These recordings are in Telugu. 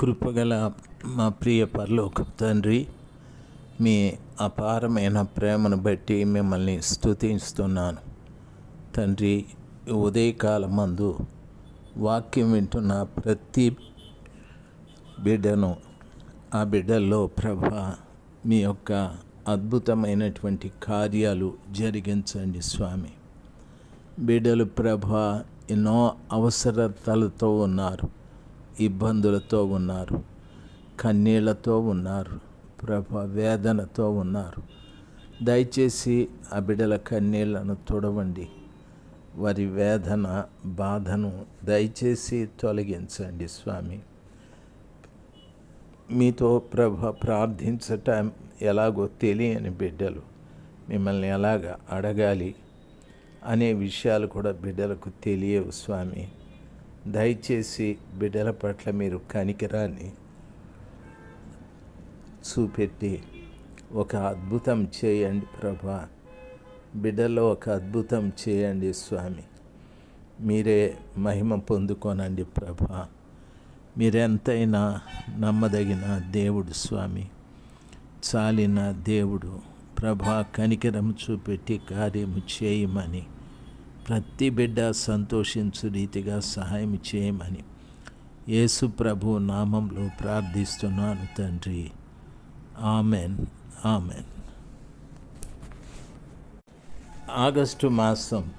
కృపగల మా ప్రియ పరలోక తండ్రి మీ అపారమైన ప్రేమను బట్టి మిమ్మల్ని స్తుతిస్తున్నాను. తండ్రి ఉదయకాలం మందు వాక్యం వింటున్న ప్రతి బిడ్డను ఆ బిడ్డల్లో ప్రభ మీ యొక్క అద్భుతమైనటువంటి కార్యాలు జరిగించండి స్వామి. బిడ్డలు ప్రభ ఎన్నో అవసరతలతో ఉన్నారు. ఇబ్బందులతో ఉన్నారు కన్నీళ్ళతో ఉన్నారు ప్రభ వేదనతో ఉన్నారు. దయచేసి ఆ బిడ్డల కన్నీళ్ళను తుడవండి. వారి వేదన బాధను దయచేసి తొలగించండి స్వామి. మీతో ప్రభ ప్రార్థించటం ఎలాగో తెలియని బిడ్డలు మిమ్మల్ని ఎలాగ అడగాలి అనే విషయాలు కూడా బిడ్డలకు తెలియవు స్వామి. దయచేసి బిడ్డల పట్ల మీరు కనికరాన్ని చూపెట్టి ఒక అద్భుతం చేయండి ప్రభా. బిడ్డలో ఒక అద్భుతం చేయండి స్వామి. మీరే మహిమ పొందుకోనండి ప్రభా. మీరెంతైనా నమ్మదగిన దేవుడు స్వామి. చాలిన దేవుడు ప్రభా కనికరం చూపెట్టి కార్యము చేయమని ప్రతి బిడ్డ సంతోషించు రీతిగా సహాయం చేయమని యేసు ప్రభు నామంలో ప్రార్థిస్తున్నాను తండ్రి. ఆమెన్. ఆమెన్. ఆగస్టు మాసం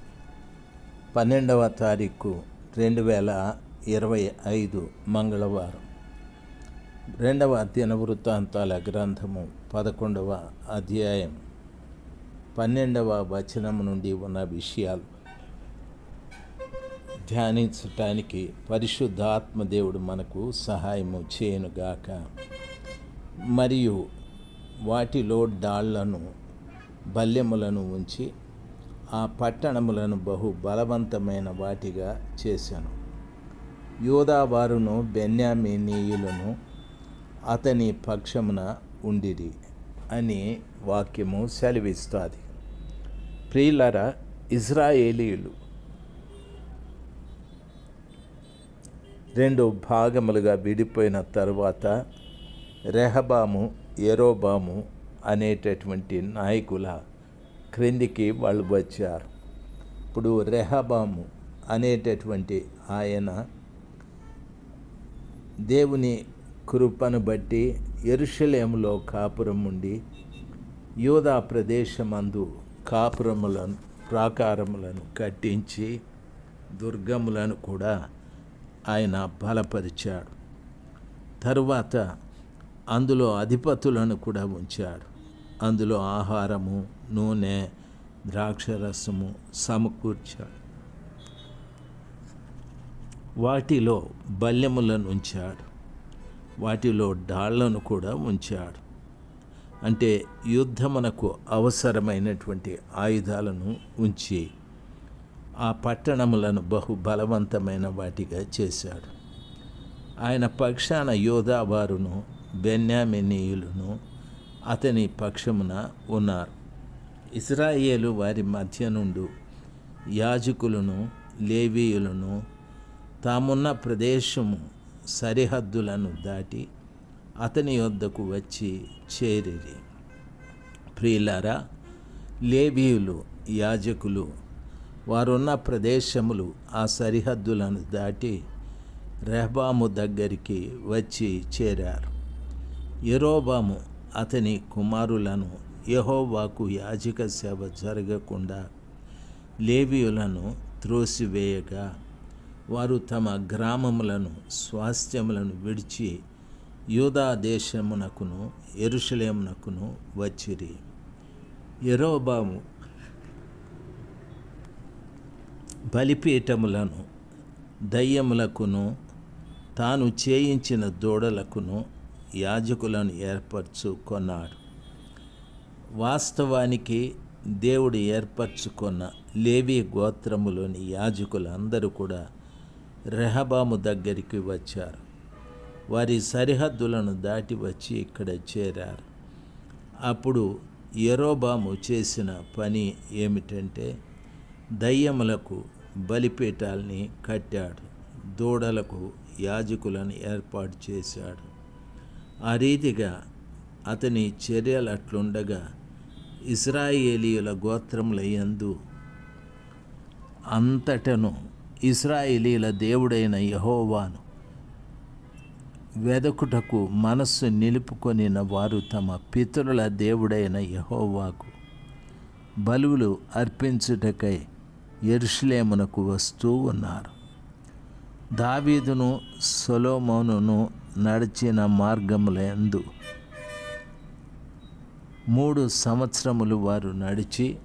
పన్నెండవ తారీఖు రెండు వేల ఇరవై ఐదు మంగళవారం. రెండవ దిన వృత్తాంతాల గ్రంథము పదకొండవ అధ్యాయం పన్నెండవ వచనం నుండి ఉన్న విషయాలు ధ్యానించటానికి పరిశుద్ధాత్మ దేవుడు మనకు సహాయము చేయనుగాక. మరియు వాటిలో డాళ్ళను బల్యములను ఉంచి ఆ పట్టణములను బహు బలవంతమైన వాటిగా చేశాను. యోధావారును బెన్యామినీయులను అతని పక్షమున ఉండిరి అని వాక్యము సెలవిస్తుంది. ప్రియులర ఇజ్రాయేలీయులు రెండు భాగములుగా విడిపోయిన తరువాత రెహబాము ఎరోబాము అనేటటువంటి నాయకుల క్రిందికి వాళ్ళు వచ్చారు. ఇప్పుడు రెహబాము అనేటటువంటి ఆయన దేవుని కృపను బట్టి ఎరుషలేములో కాపురం ఉండి యూదా ప్రదేశమందు కాపురములను ప్రాకారములను కట్టించి దుర్గములను కూడా ఆయన బలపరిచాడు. తరువాత అందులో అధిపతులను కూడా ఉంచాడు. అందులో ఆహారము నూనె ద్రాక్షరసము సమకూర్చాడు. వాటిలో బల్యములను ఉంచాడు. వాటిలో డాళ్ళను కూడా ఉంచాడు. అంటే యుద్ధమునకు అవసరమైనటువంటి ఆయుధాలను ఉంచి ఆ పట్టణములను బహు బలవంతమైన వాటిగా చేశాడు. ఆయన పక్షాన యోధావారును బెన్యామినీయులను అతని పక్షమున ఉన్నారు. ఇస్రాయేలు వారి మధ్య నుండి యాజకులను లేవీయులను తామున్న ప్రదేశము సరిహద్దులను దాటి అతని యొద్దకు వచ్చి చేరిరి. ప్రియులారా లేవీయులు యాజకులు వారున్న ప్రదేశములు ఆ సరిహద్దులను దాటి రెహబాము దగ్గరికి వచ్చి చేరారు. ఎరోబాము అతని కుమారులను యహోవాకు యాజక సేవ జరగకుండా లేవియులను త్రోసివేయగా వారు తమ గ్రామములను స్వాస్థ్యములను విడిచి యూదా దేశమునకును ఎరుషలేమునకును వచ్చిరి. ఎరోబాము బలిపీఠములను దయ్యములకును తాను చేయించిన దూడలకును యాజకులను ఏర్పరచుకున్నాడు. వాస్తవానికి దేవుడు ఏర్పరచుకున్న లేవి గోత్రములోని యాజకులందరూ కూడా రెహబాము దగ్గరికి వచ్చారు. వారి సరిహద్దులను దాటి వచ్చి ఇక్కడ చేరారు. అప్పుడు ఎరోబాము చేసిన పని ఏమిటంటే దయ్యములకు బలిపీఠాల్ని కట్టాడు. దూడలకు యాజకులను ఏర్పాటు చేశాడు. ఆ రీతిగా అతని చర్యలు అట్లుండగా ఇస్రాయేలీయుల గోత్రముల యందు అంతటను ఇస్రాయేలీల దేవుడైన యహోవాను వెదకుటకు మనస్సు నిలుపుకొనిన వారు తమ పితరుల దేవుడైన యహోవాకు బలువులు అర్పించుటకై ఎరుషులేమునకు వస్తూ ఉన్నారు. దావీదును సొలోమోనును నడిచిన మార్గములందు మూడు సంవత్సరములు వారు నడిచి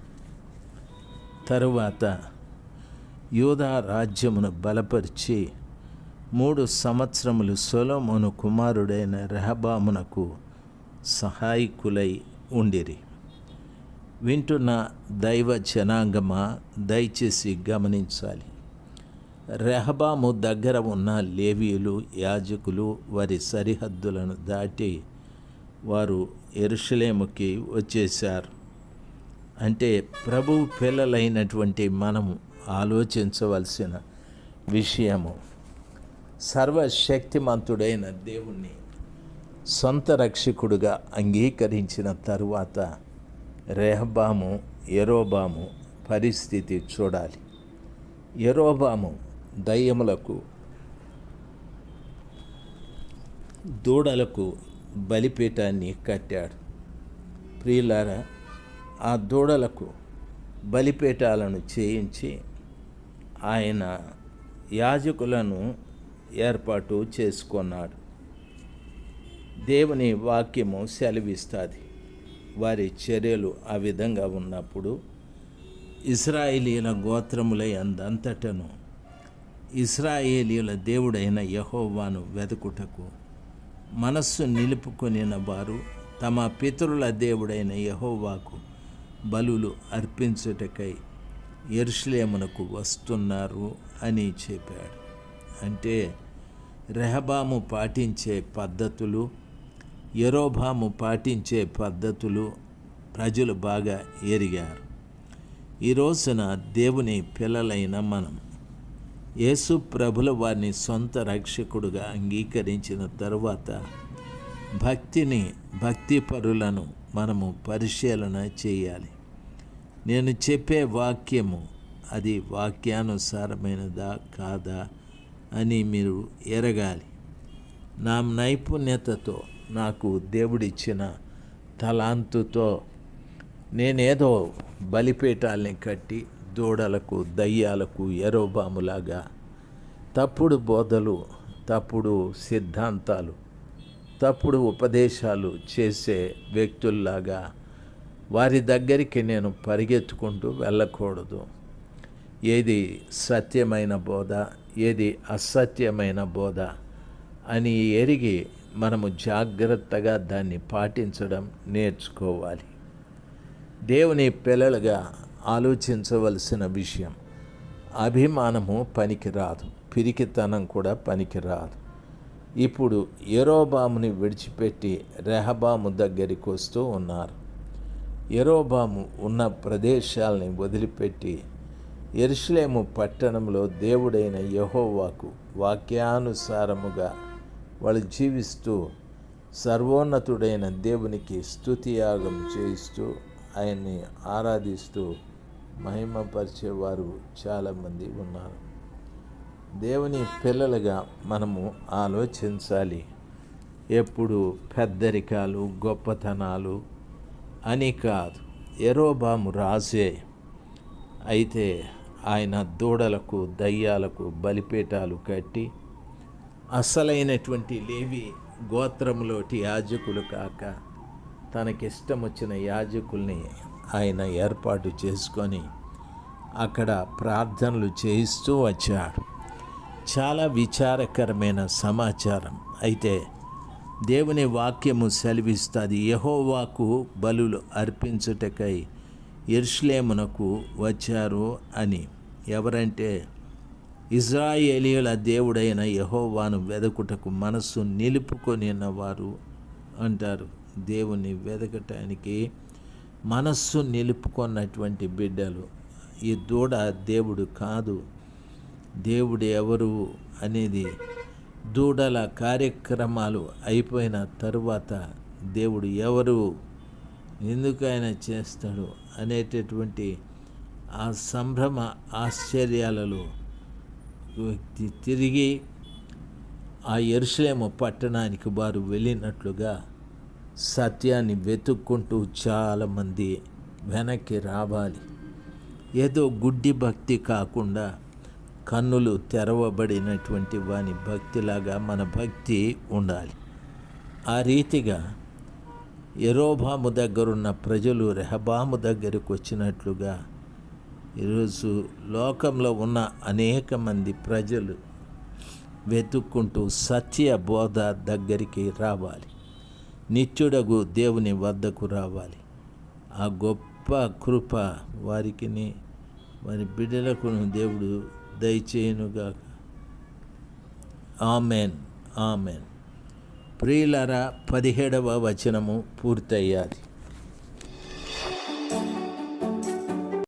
తరువాత యూదా రాజ్యమును బలపరిచి మూడు సంవత్సరములు సొలోమోను కుమారుడైన రెహబామునకు సహాయకులై ఉండిరి. వింటున్న దైవ జనాంగమా దయచేసి గమనించాలి. రెహబాము దగ్గర ఉన్న లేవీయులు యాజకులు వారి సరిహద్దులను దాటి వారు ఎరుషలేముకి వచ్చేశారు. అంటే ప్రభు పిల్లలైనటువంటి మనము ఆలోచించవలసిన విషయము. సర్వశక్తిమంతుడైన దేవుణ్ణి సొంత రక్షకుడుగా అంగీకరించిన తరువాత రెహబాము ఎరోబాము పరిస్థితి చూడాలి. ఎరోబాము దయ్యములకు దూడలకు బలిపీఠాన్ని కట్టాడు. ప్రియులారా ఆ దూడలకు బలిపీఠాలను చేయించి ఆయన యాజకులను ఏర్పాటు చేసుకున్నాడు. దేవుని వాక్యము సెలవిస్తుంది. వారి చర్యలు ఆ విధంగా ఉన్నప్పుడు ఇస్రాయేలీల గోత్రముల అందంతటను ఇస్రాయేలీల దేవుడైన యహోవాను వెతుకుటకు మనస్సు నిలుపుకొనిన వారు తమ పితరుల దేవుడైన యహోవాకు బలులు అర్పించుటకై ఎరుషులేమునకు వస్తున్నారు అని చెప్పాడు. అంటే రెహబాము పాటించే పద్ధతులు ఎరోబాము పాటించే పద్ధతులు ప్రజలు బాగా ఎరిగారు. ఈ రోజున దేవుని పిల్లలైన మనం యేసు ప్రభుల వారిని సొంత రక్షకుడుగా అంగీకరించిన తరువాత భక్తిని భక్తి పరులను మనము పరిశీలన చేయాలి. నేను చెప్పే వాక్యము అది వాక్యానుసారమైనదా కాదా అని మీరు ఎరగాలి. నా నైపుణ్యతతో నాకు దేవుడిచ్చిన తలాంతుతో నేనేదో బలిపీఠాలని కట్టి దూడలకు దయ్యాలకు ఎరోబాములాగా తప్పుడు బోధలు తప్పుడు సిద్ధాంతాలు తప్పుడు ఉపదేశాలు చేసే వ్యక్తుల్లాగా వారి దగ్గరికి నేను పరిగెత్తుకుంటూ వెళ్ళకూడదు. ఏది సత్యమైన బోధ ఏది అసత్యమైన బోధ అని ఎరిగి మనము జాగ్రత్తగా దాన్ని పాటించడం నేర్చుకోవాలి. దేవుని పిల్లలుగా ఆలోచించవలసిన విషయం అభిమానము పనికిరాదు పిరికితనం కూడా పనికిరాదు. ఇప్పుడు ఎరోబాముని విడిచిపెట్టి రెహబాము దగ్గరికి వస్తూ ఉన్నారు. ఎరోబాము ఉన్న ప్రదేశాలని వదిలిపెట్టి ఎరుషులేము పట్టణంలో దేవుడైన యహోవాకు వాక్యానుసారముగా వాళ్ళు జీవిస్తూ సర్వోన్నతుడైన దేవునికి స్తుతియాగం చేయిస్తూ ఆయన్ని ఆరాధిస్తూ మహిమపరిచేవారు చాలామంది ఉన్నారు. దేవుని పిల్లలుగా మనము ఆలోచించాలి. ఎప్పుడు పెద్దరికాలు గొప్పతనాలు అని కాదు ఎరోబాము రాజే. అయితే ఆయన దూడలకు దయ్యాలకు బలిపేటాలు కట్టి అసలైనటువంటి లేవి గోత్రములోటి యాజకులు కాక తనకిష్టం వచ్చిన యాజకుల్ని ఆయన ఏర్పాటు చేసుకొని అక్కడ ప్రార్థనలు చేయిస్తూ వచ్చాడు. చాలా విచారకరమైన సమాచారం. అయితే దేవుని వాక్యము సెలవిస్తుంది యహోవాకు బలులు అర్పించుటకై ఇర్ష్లేమునకు వచ్చారు అని. ఎవరంటే ఇజ్రాయేలీల దేవుడైన యహోవాను వెదకుటకు మనస్సు నిలుపుకొని వారు అంటారు. దేవుని వెదకటానికి మనస్సు నిలుపుకున్నటువంటి బిడ్డలు. ఈ దూడ దేవుడు కాదు. దేవుడు ఎవరు అనేది దూడల కార్యక్రమాలు అయిపోయిన తరువాత దేవుడు ఎవరు ఎందుకు ఆయన చేస్తాడు అనేటటువంటి ఆ సంభ్రమ ఆశ్చర్యాలలో తిరిగి ఆ ఎరుసలేమ పట్టణానికి వారు వెళ్ళినట్లుగా సత్యాన్ని వెతుక్కుంటూ చాలామంది వెనక్కి రావాలి. ఏదో గుడ్డి భక్తి కాకుండా కన్నులు తెరవబడినటువంటి వాని భక్తిలాగా మన భక్తి ఉండాలి. ఆ రీతిగా ఎరోబాము దగ్గరున్న ప్రజలు రెహబాము దగ్గరికి వచ్చినట్లుగా ఈరోజు లోకంలో ఉన్న అనేక మంది ప్రజలు వెతుక్కుంటూ సత్య బోధ దగ్గరికి రావాలి. నిత్యుడగు దేవుని వద్దకు రావాలి. ఆ గొప్ప కృప వారికి వారి బిడ్డలకు దేవుడు దయచేయునుగా ఆమెన్ ఆమెన్. ప్రియులరా పదిహేడవ వచనము పూర్తయ్యాలి.